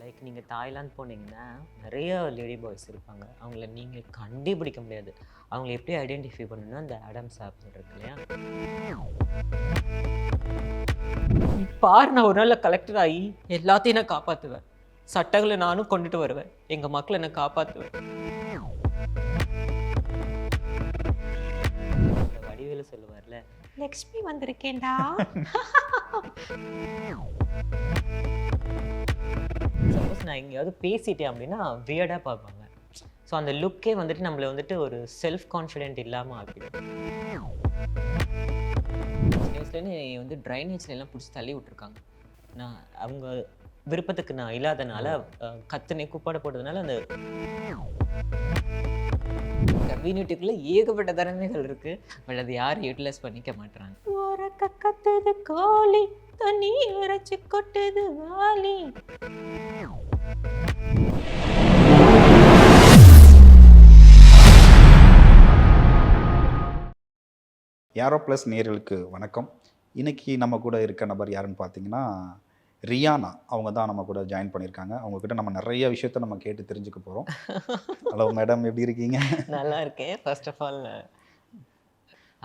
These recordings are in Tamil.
லைக் நீங்கள் தாய்லாந்து போனீங்கன்னா நிறைய லேடி பாய்ஸ் இருப்பாங்க. அவங்கள நீங்கள் கண்டுபிடிக்க முடியாது. அவங்கள எப்படி ஐடென்டிஃபை பண்ணணும்னா அந்த அடம்ஸ் ஆப்பிள் இருக்கு இல்லையா? பாரு நான் ஒரு நாளில் கலெக்டர் ஆகி எல்லாத்தையும் நான் காப்பாற்றுவேன் சட்டங்களை நானும் கொண்டுட்டு வருவேன். எங்கள் மக்களை நான் காப்பாற்றுவேன் வடிவேலு சொல்லுவார்ல லக்ஷ்மி வந்திருக்கேன்டா. நான் எங்கேயாவது பேசிட்டேன் அப்படின்னா வியர்டாக பார்ப்பாங்க. ஸோ அந்த லுக்கே வந்துட்டு நம்மளை வந்துட்டு ஒரு செல்ஃப் கான்ஃபிடென்ட் இல்லாமல் ஆக்கிடும். சின்ன வந்து ட்ரைனேஜ்ல எல்லாம் பிடிச்சி தள்ளி விட்ருக்காங்க நான் அவங்க விருப்பத்துக்கு நான் இல்லாதனால கத்தனை கூப்பாடு போட்டதுனால அந்த கம்யூனிட்டிக்குள்ள ஏகப்பட்ட திறமைகள் இருக்கு. பட் அது யாரும் யூட்டிலைஸ் பண்ணிக்க மாட்டாங்க ஓரக்க கத்துது காலி தண்ணி இறைச்சி கொட்டுது வாலி. யாரோ ப்ளஸ் நேர்களுக்கு வணக்கம். இன்னைக்கு நம்ம கூட இருக்க நபர் யாருன்னு பார்த்தீங்கன்னா ரியானா. அவங்க தான் நம்ம கூட ஜாயின் பண்ணியிருக்காங்க. அவங்க கிட்ட நம்ம நிறைய விஷயத்த நம்ம கேட்டு தெரிஞ்சுக்க போகிறோம் ஹலோ மேடம் எப்படி இருக்கீங்க? நல்லா இருக்கேன். ஃபர்ஸ்ட் ஆஃப் ஆல்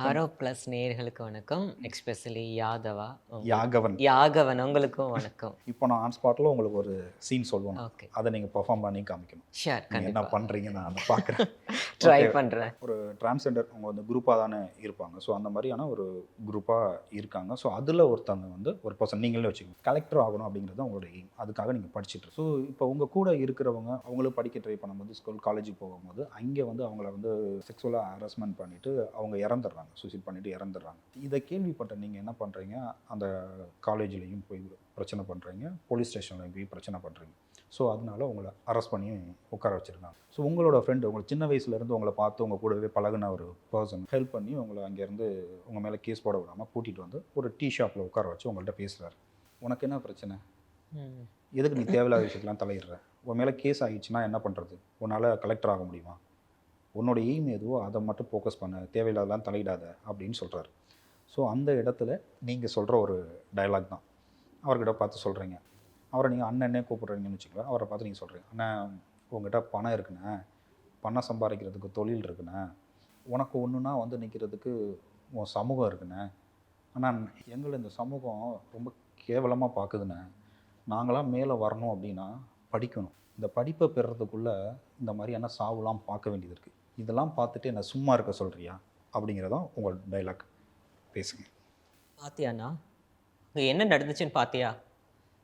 ஆரோ ப்ளஸ் நேயர்களுக்கு வணக்கம். எக்ஸ்பெஷலி யாதவா யாகவன். யாகவன் உங்களுக்கும் வணக்கம். இப்போ நான் ஆன் ஸ்பாட்டில் உங்களுக்கு ஒரு சீன் சொல்லுவேன் ஓகே அதை நீங்கள் பெர்ஃபார்ம் பண்ணி காமிக்கணும். நீங்க என்ன பண்ணுறீங்க நான் அதை பார்க்குறேன். ட்ரை. பண்றேன். ஒரு டிரான்ஸ்ஜெண்டர் அவங்க வந்து குரூப்பாக தானே இருப்பாங்க. ஸோ அந்த மாதிரியான ஒரு குரூப்பாக இருக்காங்க. ஸோ அதில் ஒருத்தவங்க வந்து ஒரு பர்சன் நீங்களே வச்சுக்கோங்க. கலெக்டர் ஆகணும் அப்படிங்கிறது அவங்களோட எய்ம் அதுக்காக நீங்கள் படிச்சுட்டு ஸோ இப்போ உங்கள் கூட இருக்கிறவங்க அவங்களும் படிக்க ட்ரை பண்ணும்போது ஸ்கூல் காலேஜுக்கு போகும்போது அங்கே வந்து அவங்கள வந்து செக்ஸுவலாக ஹராஸ்மெண்ட் பண்ணிவிட்டு அவங்க இறந்துடுறாங்க. சூசைட் பண்ணிவிட்டு இறந்துடுறாங்க. இதை கேள்விப்பட்ட நீங்கள் என்ன பண்ணுறீங்க அந்த காலேஜ்லேயும் போய் பிரச்சனை பண்ணுறீங்க போலீஸ் ஸ்டேஷன்லையும் போய் பிரச்சனை பண்ணுறீங்க ஸோ அதனால உங்களை அரெஸ்ட் பண்ணி உட்கார வச்சுருக்காங்க. ஸோ உங்களோட ஃப்ரெண்டு உங்களுக்கு சின்ன வயசுலேருந்து உங்களை பார்த்து உங்கள் கூடவே பழகுன ஒரு பர்சன் ஹெல்ப் பண்ணி உங்களை அங்கேருந்து உங்கள் மேலே கேஸ் போட விடாமல் கூட்டிகிட்டு வந்து ஒரு டீ ஷாப்பில் உட்கார வச்சு உங்கள்கிட்ட பேசுகிறாரு உனக்கு என்ன பிரச்சனை. எதுக்கு நீ தேவையில்லாத விஷயத்தெல்லாம் தலையிடுற? உன் மேலே கேஸ் ஆகிடுச்சுன்னா என்ன பண்ணுறது உன்னால் கலெக்டர் ஆக முடியுமா? உன்னோட எய்ம் எதுவோ அதை மட்டும் ஃபோக்கஸ் பண்ண. தேவையில்லாதெல்லாம் தலையிடாத அப்படின்னு சொல்கிறாரு ஸோ அந்த இடத்துல நீங்கள் சொல்கிற ஒரு டயலாக் தான். அவர்கிட்ட பார்த்து சொல்கிறீங்க அவரை நீங்கள் அண்ணனே கூப்பிட்றீங்கன்னு வச்சுக்கலாம் அவரை பார்த்து நீங்கள் சொல்கிறீங்க அண்ணன் உங்ககிட்ட பணம் இருக்குண்ணே. பணம் சம்பாதிக்கிறதுக்கு தொழில் இருக்குண்ணே. உனக்கு ஒன்றுனா வந்து நிற்கிறதுக்கு உன் சமூகம் இருக்குண்ணே. ஆனால் எங்களை இந்த சமூகம் ரொம்ப கேவலமாக பார்க்குதுண்ணே நாங்களாம் மேலே வரணும் அப்படின்னா படிக்கணும். இந்த படிப்பை பெறுறதுக்குள்ளே இந்த மாதிரியான சாவுலாம் பார்க்க வேண்டியது இருக்குது இதெல்லாம் பார்த்துட்டு என்ன சும்மா இருக்க சொல்கிறியா அப்படிங்கிறதான் உங்கள் டைலாக் பேசுங்க. பாத்தியாண்ணா? அங்கே என்ன நடந்துச்சுன்னு பாத்தியா?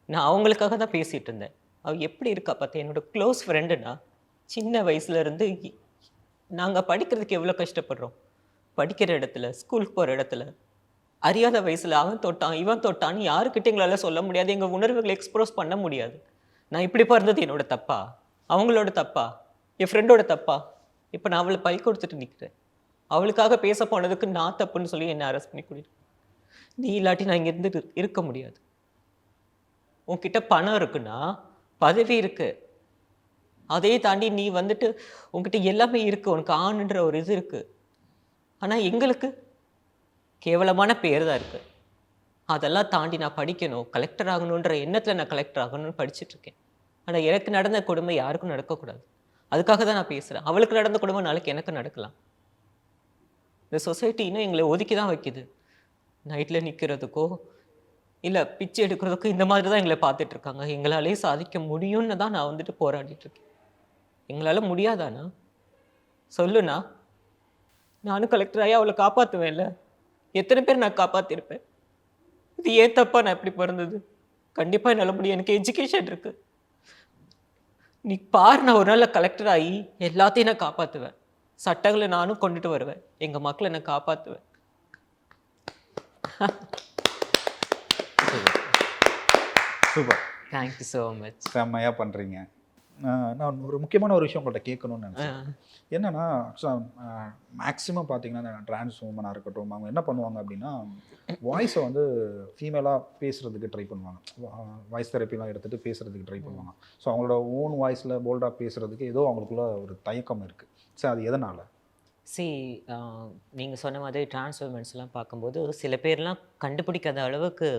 நான் அவங்களுக்காக தான் பேசிகிட்டு இருந்தேன். அவள் எப்படி இருக்கா பார்த்தியா என்னோட க்ளோஸ் ஃப்ரெண்டுண்ணா சின்ன வயசுலேருந்து நாங்கள் படிக்கிறதுக்கு எவ்வளோ கஷ்டப்படுறோம்? படிக்கிற இடத்துல ஸ்கூலுக்கு போகிற இடத்துல. அறியாத வயசில் அவன் தொட்டான் இவன் தொட்டான்னு யாருக்கிட்ட எங்களால் சொல்ல முடியாது. எங்கள் உணர்வுகளை எக்ஸ்ப்ரோஸ் பண்ண முடியாது. நான் இப்படி பிறந்தது என்னோட தப்பா? அவங்களோட தப்பா? என் ஃப்ரெண்டோட தப்பா? இப்போ நான் அவளை பை கொடுத்துட்டு நிற்கிறேன் அவளுக்காக பேச போனதுக்கு நான் தப்புன்னு சொல்லி என்னை அரெஸ்ட் பண்ணி கூட்டிட்டு நீ இல்லாட்டி நான் இங்கேருந்து இருக்க முடியாது. உன்கிட்ட பணம் இருக்குன்னா பதவி இருக்கு. அதையே தாண்டி நீ வந்துட்டு உன்கிட்ட எல்லாமே இருக்கு. உனக்கு ஆணுன்ற ஒரு இது இருக்கு. ஆனால் எங்களுக்கு கேவலமான பேர் தான் இருக்கு. அதெல்லாம் தாண்டி நான் படிக்கணும். கலெக்டர் ஆகணுன்ற எண்ணத்தில் நான் கலெக்டர் ஆகணும்னு படிச்சுட்ருக்கேன் இருக்கேன். எனக்கு நடந்த கொடுமை யாருக்கும் நடக்கக்கூடாது. அதுக்காக தான் நான் பேசுகிறேன் அவளுக்கு நடந்த கொடுமை நாளைக்கு எனக்கு நடக்கலாம். இந்த சொசைட்டி இன்னும் எங்களை ஒதுக்கி தான் வைக்குது. நைட்டில் நிற்கிறதுக்கோ இல்லை பிச்சை எடுக்கிறதுக்கோ இந்த மாதிரி தான் எங்களை பார்த்துட்ருக்காங்க எங்களாலே சாதிக்க முடியும்னு தான் நான் வந்துட்டு போராடிட்டுருக்கேன் எங்களால் முடியாதாண்ணா சொல்லுண்ணா. நானும் கலெக்டராகி அவளை காப்பாற்றுவேன்ல எத்தனை பேர் நான் காப்பாற்றிருப்பேன் இது ஏன் தப்பா நான் எப்படி பிறந்தது? கண்டிப்பாக என்னால் முடியும். எனக்கு எஜுகேஷன் இருக்குது நீ பாரு நான் ஒரு நாள் கலெக்டர் ஆகி எல்லாத்தையும் நான் காப்பாற்றுவேன் சட்டங்களை நானும் கொண்டுட்டு வருவேன். எங்கள் மக்களை நான் காப்பாற்றுவேன் super. Thank you so much செம்மையாக பண்ணுறீங்க நான் ஒரு முக்கியமான ஒரு விஷயம் உங்கள்கிட்ட கேட்கணும்னு நினச்சேன். என்னன்னா மேக்ஸிமம் பார்த்தீங்கன்னா ட்ரான்ஸ் உமனாக இருக்கட்டும் அவங்க என்ன பண்ணுவாங்க அப்படின்னா வாய்ஸை வந்து ஃபீமேலாக பேசுகிறதுக்கு ட்ரை பண்ணுவாங்க. வாய்ஸ் தெரப்பிலாம் எடுத்துகிட்டு பேசுகிறதுக்கு ட்ரை பண்ணுவாங்க. ஸோ அவங்களோட ஓன் வாய்ஸில் போல்டாக பேசுகிறதுக்கு ஏதோ அவங்களுக்குள்ள ஒரு தயக்கம் இருக்குது சரி அது எதனால்? சி நீங்கள் சொன்ன மாதிரி டிரான்ஸ் உமன்ஸ்லாம் பார்க்கும்போது சில பேர்லாம் கண்டுபிடிக்காத அளவுக்கு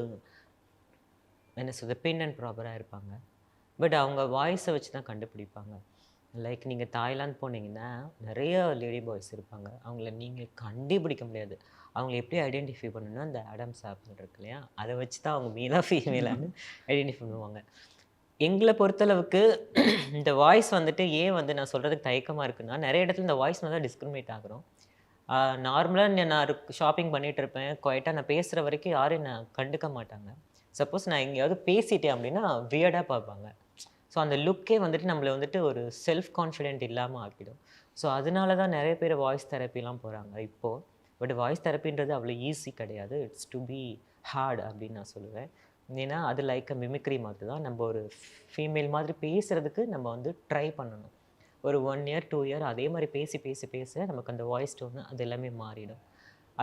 என்ன சொல்றது பின் அண்ட் ப்ராப்பராக இருப்பாங்க. பட் அவங்க வாய்ஸை வச்சு தான் கண்டுபிடிப்பாங்க. லைக் நீங்கள் தாய்லாந்து போனீங்கன்னா நிறைய லேடி பாய்ஸ் இருப்பாங்க. அவங்கள நீங்கள் கண்டுபிடிக்க முடியாது. அவங்கள எப்படி ஐடென்டிஃபை பண்ணணும்னா அந்த ஆடம்ஸ் ஆப்னு இருக்கு இல்லையா? அதை வச்சு தான் அவங்க மீனா ஃபீமேலான்னு ஐடென்டிஃபை பண்ணுவாங்க. எங்களை பொறுத்தளவுக்கு இந்த வாய்ஸ் வந்துட்டு ஏன் வந்து நான் சொல்கிறதுக்கு தயக்கமாக இருக்குன்னா நிறைய இடத்துல இந்த வாய்ஸ் தான் டிஸ்கிரிமினேட் ஆகிறோம். நார்மலாக நான் ஷாப்பிங் பண்ணிட்டு இருப்பேன். குவைட்டாக நான் பேசுகிற வரைக்கும் யாரும் என்னை கண்டுக்க மாட்டாங்க. சப்போஸ் நான் எங்கேயாவது பேசிட்டேன் அப்படின்னா வியர்டாக பார்ப்பாங்க. ஸோ அந்த லுக்கே வந்துட்டு நம்மளை வந்துட்டு ஒரு செல்ஃப் கான்ஃபிடென்ட் இல்லாமல் ஆக்கிடும். ஸோ அதனால தான் நிறைய பேர் வாய்ஸ் தெரப்பிலாம் போகிறாங்க இப்போது பட் வாய்ஸ் தெரப்பின்றது அவ்வளோ ஈஸி கிடையாது. இட்ஸ் டு பி ஹார்ட் அப்படின்னு நான் சொல்லுவேன். ஏன்னா அது லைக் அ மிமிக்ரி மாதிரி தான் நம்ம ஒரு ஃபீமேல் மாதிரி பேசுகிறதுக்கு நம்ம வந்து ட்ரை பண்ணணும். ஒரு ஒன் இயர் டூ இயர் அதே மாதிரி பேசி பேசி பேச நமக்கு அந்த வாய்ஸ் டோன் அது எல்லாமே மாறிடும்.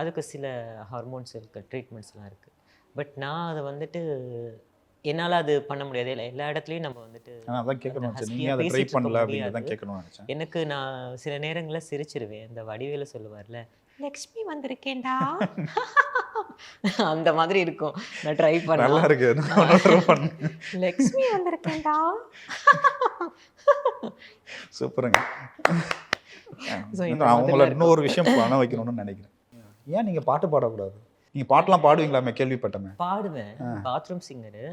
அதுக்கு சில ஹார்மோன்ஸ் இருக்குது ட்ரீட்மெண்ட்ஸ்லாம் இருக்குது பட் நான் அதை வந்துட்டு என்னால் அது பண்ண முடியாது. எல்லா- எல்லா இடத்துலையும் நம்ம வந்துட்டு எனக்கு நான் சில நேரங்களில் சிரிச்சிருவேன். இந்த வடிவேல சொல்லுவார்ல லக்ஷ்மி வந்திருக்கேன்டா. அந்த மாதிரி இருக்கும். நான் ட்ரை நல்லா பண்ணலாம் இருக்கு. லக்ஷ்மி வந்திருக்கேன்டா. சூப்பருங்க. மாதிரிலாம் இன்னொரு விஷயம் பண்ண வைக்கணும்னு நினைக்கிறேன். ஏன் நீங்கள் பாட்டு பாடக்கூடாது? நீங்கள் பாட்டெலாம் பாடுவீங்களாமே? கேள்விப்பட்டமே. பாடுவேன். Bathroom singer.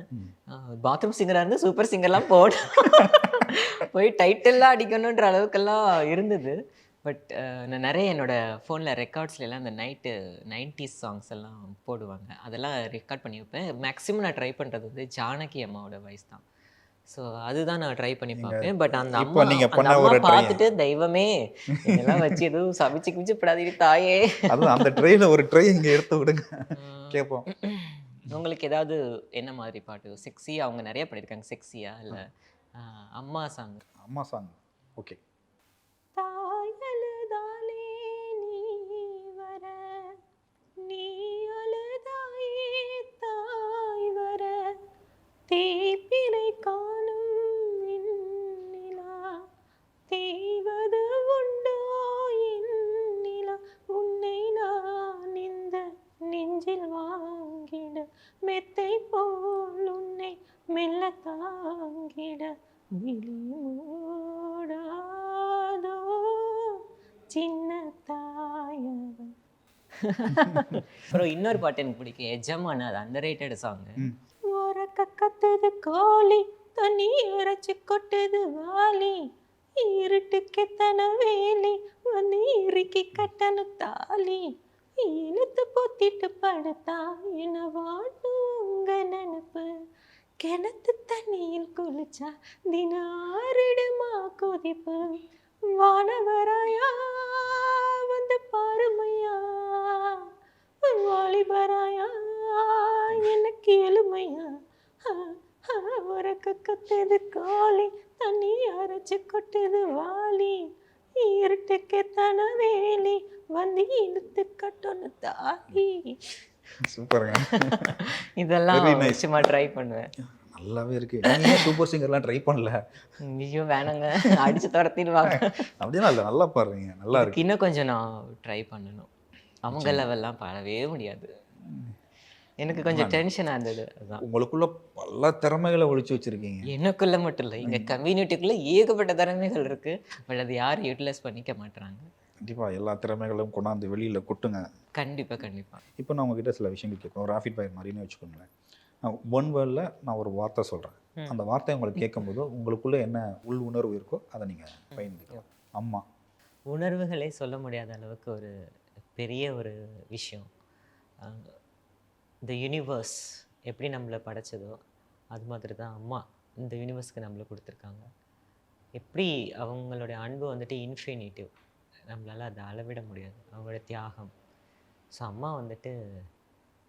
பாத்ரூம் சிங்கராக இருந்து சூப்பர் சிங்கர்லாம் போட போய் டைட்டில்லாம் அடிக்கணுன்ற அளவுக்கெல்லாம் இருந்தது. பட் நான் நிறைய என்னோட ஃபோனில் ரெக்கார்ட்ஸ்லாம் இந்த நைட்டு நைன்டிஸ் சாங்ஸ் எல்லாம் போடுவாங்க. அதெல்லாம் ரெக்கார்ட் பண்ணி வைப்பேன். மேக்ஸிமம் நான் ட்ரை பண்ணுறது வந்து ஜானகி அம்மாவோட வாய்ஸ் தான். ஸோ அதுதான் நான் ட்ரை பண்ணி பார்ப்பேன். பட் அந்த அம்மா நீங்க பண்ண ஒரு. பார்த்துட்டு தெய்வமே இதெல்லாம் வச்சு எதுவும் சமைச்சு கிமிச்சு படாதீங்க தாயே. அதுவும் அந்த ட்ரெயில ஒரு ட்ரை இங்கே எடுத்து விடுங்க. கேட்போம். உங்களுக்கு ஏதாவது என்ன மாதிரி பாட்டு? செக்ஸி அவங்க நிறைய பண்ணியிருக்காங்க செக்ஸியா இல்லை? அம்மா சாங் அம்மா சாங் ஓகே சின்ன தாயவன் அப்புறம் இன்னொரு பாட்டு எனக்கு பிடிக்கும். எஜமான அது அண்டர் ரேட்டட் சாங். ஓரக்க கத்துது கோழி தண்ணி இறைச்சி கொட்டுது வாலி. இருட்டுக்கு எத்தனை வேலி வந்து இறுக்கி கட்டணு தாலி. இழுத்து பொத்திட்டு படுத்தா என்ன வாட்டும் உங்க நினப்பு? கிணத்து தண்ணியில் குளிச்சா தினாரிடுமா கொதிப்பு? வானவராயா வந்து பாருமையா. வாலிபராயா எனக்கு எளுமையா. உறக்க கத்துது காளி தண்ணி அரைச்சு கொட்டுது வாலி. இருட்டுக்கு தன வேலி வந்து இழுத்து கட்டணும் தாலி சூப்பருங்க. இதெல்லாம். சும்மா ட்ரை பண்ணுவேன். நல்லாவே இருக்கு. சூப்பர் சிங்கர்லாம் ட்ரை பண்ணல? ஐயோ வேணாங்க. அடிச்சு துரத்திடுவாங்க. அப்படிலாம் இல்லை நல்லா பாடுறீங்க. நல்லா இருக்கு. இன்னும் கொஞ்சம் நான் ட்ரை பண்ணணும். அவங்க லெவல்லாம் பாடவே முடியாது. எனக்கு கொஞ்சம் டென்ஷனாக இருந்தது. அதுதான் உங்களுக்குள்ள பல திறமைகளை ஒழிச்சு வச்சிருக்கீங்க. எனக்குள்ள மட்டும் இல்லை. எங்க கம்யூனிட்டிக்குள்ள ஏகப்பட்ட திறமைகள் இருக்கு. பட் அது யாரும் யூட்டிலைஸ் பண்ணிக்க மாட்றாங்க. கண்டிப்பா எல்லா திறமைகளும் கொண்டாந்து வெளியில கொட்டுங்க. கண்டிப்பா கண்டிப்பா. இப்போ நான் உங்ககிட்ட சில விஷயங்கள் கேட்கணும். ராஃபிட் ஃபயர் மாதிரின்னு வச்சுக்கோங்களேன். நான் ஒன் வேர்டில் நான் ஒரு வார்த்தை சொல்கிறேன். அந்த வார்த்தை உங்களுக்கு கேட்கும்போது உங்களுக்குள்ள என்ன உள் உணர்வு இருக்கோ அதை நீங்கள் பயந்துக்கலாம். அம்மா உணர்வுகளே சொல்ல முடியாத அளவுக்கு ஒரு பெரிய ஒரு விஷயம். இந்த யூனிவர்ஸ் எப்படி நம்மளை படைச்சதோ அது மாதிரி தான் அம்மா இந்த யூனிவர்ஸ்க்கு நம்மளை கொடுத்துருக்காங்க. எப்படி அவங்களுடைய அன்பு வந்துட்டு இன்ஃபினிட்டிவ் நம்மளால் அதை அளவிட முடியாது. அவங்களோட தியாகம். ஸோ அம்மா வந்துட்டு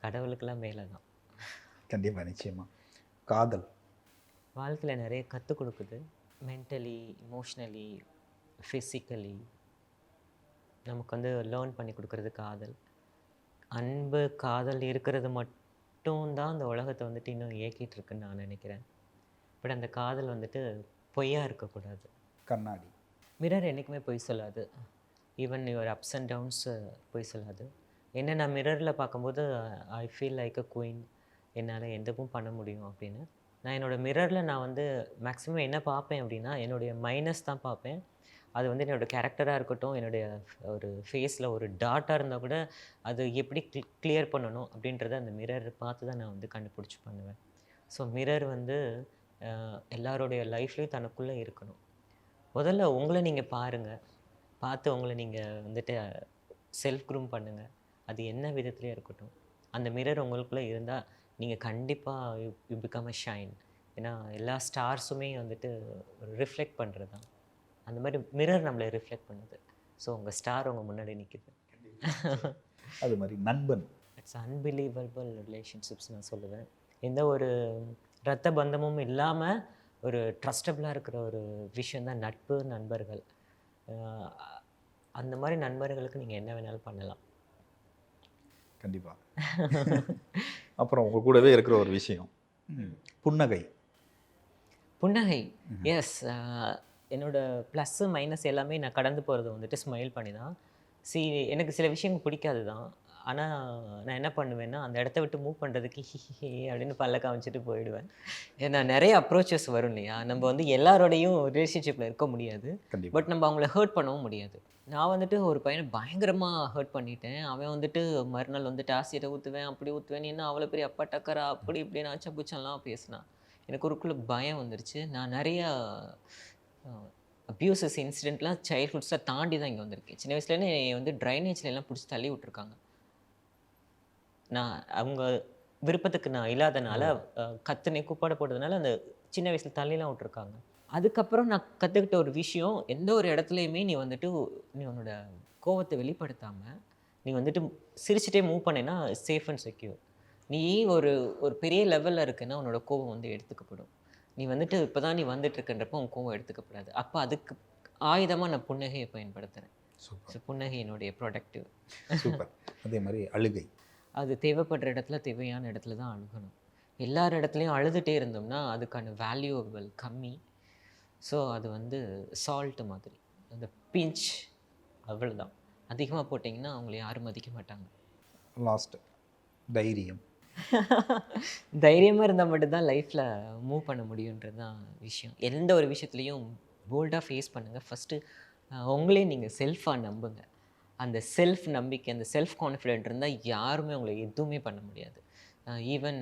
கடவுளுக்கெல்லாம் மேலே தான் கண்டிப்பாக நிச்சயமா. காதல். வாழ்க்கையில் நிறைய கற்றுக் கொடுக்குது. மென்டலி இமோஷ்னலி ஃபிசிக்கலி நமக்கு வந்து லேர்ன் பண்ணி கொடுக்குறது காதல். அன்பு காதல் இருக்கிறது மட்டும்தான் அந்த உலகத்தை வந்துட்டு இன்னும் இயக்கிட்டு இருக்குன்னு நான் நினைக்கிறேன். பட் அந்த காதல் வந்துட்டு பொய்யா இருக்கக்கூடாது. கண்ணாடி. மிரர் என்றைக்குமே பொய் சொல்லாது. Even your ups and downs பொய் சொல்லாது. என்ன நான் மிரரில் பார்க்கும்போது I feel like a queen என்னால் எந்தவும் பண்ண முடியும் அப்படின்னு. நான் என்னோடய மிரரில் நான் வந்து மேக்ஸிமம் என்ன பார்ப்பேன் அப்படின்னா என்னுடைய மைனஸ் தான் பார்ப்பேன். அது வந்து என்னோடய கேரக்டராக இருக்கட்டும் என்னுடைய ஒரு ஃபேஸில் ஒரு டாட்டாக இருந்தால் கூட அது எப்படி கிளியர் பண்ணணும் அப்படின்றத அந்த மிரர் பார்த்து தான் நான் வந்து கண்டுபிடிச்சி பண்ணுவேன். ஸோ மிரர் வந்து எல்லாருடைய லைஃப்லேயும் தனக்குள்ளே இருக்கணும். முதல்ல உங்களை நீங்கள் பாருங்கள் பார்த்து உங்களை நீங்கள் வந்துட்டு செல்ஃப் க்ரூம் பண்ணுங்கள் அது என்ன விதத்துலேயே இருக்கட்டும். அந்த மிரர் உங்களுக்குள்ளே இருந்தால் நீங்கள் கண்டிப்பாக யூ பிகம் அ ஷைன் ஏன்னா எல்லா ஸ்டார்ஸுமே வந்துட்டு ஒரு ரிஃப்ளெக்ட் பண்ணுறது தான் அந்த மாதிரி மிரர் நம்மளை ரிஃப்ளெக்ட் பண்ணுது. ஸோ உங்கள் ஸ்டார் உங்கள் முன்னாடி நிற்கிது அது மாதிரி நண்பன். இட்ஸ் அன்பிலீவபிள் ரிலேஷன்ஷிப்ஸ் நான் சொல்லுவேன். எந்த ஒரு ரத்த பந்தமும் இல்லாமல் ஒரு ட்ரஸ்டபுளாக இருக்கிற ஒரு விஷயம் தான் நட்பு நண்பர்கள். அந்த மாதிரி நண்பர்களுக்கு நீங்கள் என்ன வேணாலும் பண்ணலாம். கண்டிப்பாக அப்புறம் உங்க கூடவே இருக்கிற ஒரு விஷயம். புன்னகை. புன்னகை. எஸ் என்னோட ப்ளஸ்ஸு மைனஸ் எல்லாமே நான் கடந்து போகிறது வந்துட்டு ஸ்மைல் பண்ணி தான் சி எனக்கு சில விஷயங்கள் பிடிக்காது தான் ஆனால் நான் என்ன பண்ணுவேன்னா அந்த இடத்த விட்டு மூவ் பண்ணுறதுக்கு ஹி அப்படின்னு பல்ல காமிச்சிட்டு போயிடுவேன். ஏன்னா நிறைய அப்ரோச்சஸ் வரும் இல்லையா? நம்ம வந்து எல்லாரோடையும் ரிலேஷன்ஷிப்பில் இருக்க முடியாது. பட் நம்ம அவங்கள ஹர்ட் பண்ணவும் முடியாது. நான் வந்துட்டு ஒரு பையனை பயங்கரமாக ஹர்ட் பண்ணிட்டேன். அவன் வந்துட்டு மறுநாள் வந்துட்டு ஆசிட்டை ஊற்றுவேன் அப்படி ஊற்றுவேன் என்ன அவ்வளோ பெரிய அப்பா டக்கரா அப்படி இப்படின்னு அச்சபுச்சம்லாம் பேசினான். எனக்கு ஒருக்குள்ள பயம் வந்துருச்சு. நான் நிறையா அப்யூசஸ் இன்சிடெண்ட்லாம் சைல்ட்ஹுட்ஸில் தாண்டி தான் இங்கே வந்திருக்கேன். சின்ன வயசுலேருந்து வந்து ட்ரைனேஜ்ல எல்லாம் பிடிச்சி தள்ளி விட்டுருக்காங்க. நான் அவங்க விருப்பத்துக்கு நான் இல்லாதனால கத்துனே கூப்பாட போட்டதுனால அந்த சின்ன வயசில் தள்ளிலாம் விட்டுருக்காங்க. அதுக்கப்புறம் நான் கற்றுக்கிட்ட ஒரு விஷயம் எந்த ஒரு இடத்துலையுமே நீ வந்துட்டு நீ உன்னோட கோவத்தை வெளிப்படுத்தாமல் நீ வந்துட்டு சிரிச்சிட்டே மூவ் பண்ணேன்னா சேஃப் அண்ட் செக்யூர் நீ ஒரு ஒரு பெரிய லெவலில் இருக்குன்னா உன்னோட கோவம் வந்து எடுத்துக்கப்படும். நீ வந்துட்டு இப்போ தான் நீ வந்துட்டு இருக்கன்றப்போ உன் கோவம் எடுத்துக்கப்படாது. அப்போ அதுக்கு ஆயுதமாக நான் புன்னகையை பயன்படுத்துகிறேன் ஸோ புன்னகை என்னுடைய ப்ரொடக்டிவ் சூப்பர். அதே மாதிரி அழுகை. அது தேவைப்படுற இடத்துல தேவையான இடத்துல தான் அழுகணும் எல்லார் இடத்துலையும் அழுதுகிட்டே இருந்தோம்னா அதுக்கான வேல்யூபிள் கம்மி. ஸோ அது வந்து சால்ட் மாதிரி. அந்த பிஞ்ச் அவ்வளோதான் அதிகமாக போட்டிங்கன்னா அவங்கள யாரும் மதிக்க மாட்டாங்க. லாஸ்ட் தைரியம். தைரியமாக இருந்தால் மட்டும்தான் லைஃப்பில் மூவ் பண்ண முடியுன்றது தான் விஷயம். எந்த ஒரு விஷயத்துலையும் போல்டாக ஃபேஸ் பண்ணுங்கள் ஃபஸ்ட்டு உங்களே நீங்கள் செல்ஃபாக நம்புங்க. அந்த செல்ஃப் நம்பிக்கை அந்த செல்ஃப் கான்ஃபிடென்ட் இருந்தால் யாருமே உங்களை எதுவுமே பண்ண முடியாது. ஈவன்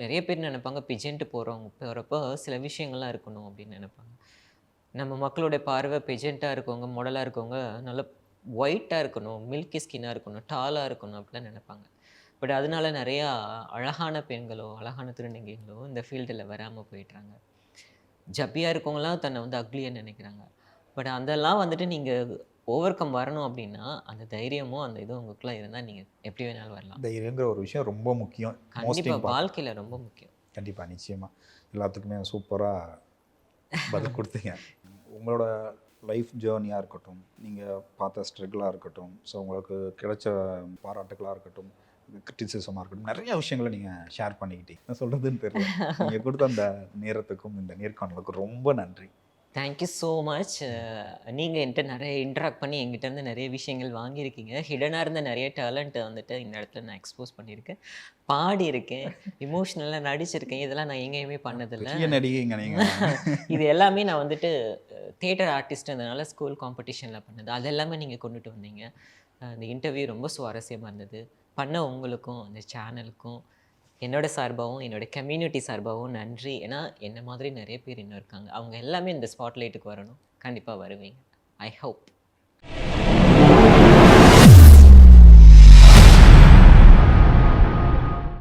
நிறைய பேர் நினைப்பாங்க பிஜென்ட்டு போகிறவங்க போகிறப்போ சில விஷயங்கள்லாம் இருக்கணும் அப்படின்னு நினைப்பாங்க. நம்ம மக்களுடைய பார்வை பெஜெண்ட்டாக இருக்கவங்க மாடலாக இருக்கவங்க நல்லா ஒயிட்டாக இருக்கணும் மில்கி ஸ்கின்னாக இருக்கணும் டாலாக இருக்கணும் அப்படிலாம் நினைப்பாங்க. பட் அதனால நிறையா அழகான பெண்களோ அழகான திருநங்கைகளோ இந்த ஃபீல்டில் வராமல் போயிடுறாங்க. ஜப்பியாக இருக்கவங்களாம் தன்னை வந்து அக்லியாக நினைக்கிறாங்க. பட் அதெல்லாம் வந்துட்டு நீங்கள் ஓவர் கம் வரணும் அப்படின்னா அந்த தைரியமும் அந்த இதுவும் உங்களுக்குள்ள இருந்தால் நீங்கள் எப்படி வேணாலும் வரலாம். தைரியங்கிற ஒரு விஷயம் ரொம்ப முக்கியம். கண்டிப்பாக வாழ்க்கையில் ரொம்ப முக்கியம். கண்டிப்பாக நிச்சயமாக எல்லாத்துக்குமே சூப்பராக பதில் கொடுத்தீங்க. உங்களோட லைஃப் ஜேர்னியாக இருக்கட்டும் நீங்கள் பார்த்த ஸ்ட்ரகிளாக இருக்கட்டும் ஸோ உங்களுக்கு கிடைச்ச பாராட்டுகளாக இருக்கட்டும் கிரிட்டிசிசமாக இருக்கட்டும் நிறைய விஷயங்களை நீங்கள் ஷேர் பண்ணிக்கிட்டீங்க. என்ன சொல்கிறதுன்னு தெரியல. நீங்கள் கொடுத்த அந்த நேரத்துக்கும் இந்த நேர்காணலுக்கும் ரொம்ப நன்றி. தேங்க்யூ ஸோ மச் நீங்கள் என்கிட்ட நிறைய இன்ட்ராக்ட் பண்ணி எங்கிட்ட இருந்து நிறைய விஷயங்கள் வாங்கியிருக்கீங்க. ஹிடனாக இருந்த நிறைய டேலண்ட்டை வந்துட்டு இந்த இடத்துல நான் எக்ஸ்போஸ் பண்ணியிருக்கேன். பாடியிருக்கேன். இமோஷ்னலாக நடிச்சிருக்கேன். இதெல்லாம் நான் எங்கேயுமே பண்ணதில்லை. நடிகைங்க இது எல்லாமே நான் வந்துட்டு தியேட்டர் ஆர்டிஸ்ட்ன்றதுனால ஸ்கூல் காம்படிஷனில் பண்ணது. அது எல்லாமே நீங்கள் கொண்டுட்டு வந்தீங்க. அஹ் இந்த இன்டர்வியூ ரொம்ப சுவாரஸ்யமாக இருந்தது. பண்ண உங்களுக்கும் அந்த சேனலுக்கும் என்னோட சார்பாகவும் என்னோட கம்யூனிட்டி சார்பாகவும் நன்றி. ஏன்னா என்ன மாதிரி நிறைய பேர் இன்னும் இருக்காங்க. அவங்க எல்லாமே இந்த ஸ்பாட்லைட்டுக்கு வரணும். கண்டிப்பாக வருவீங்க. I hope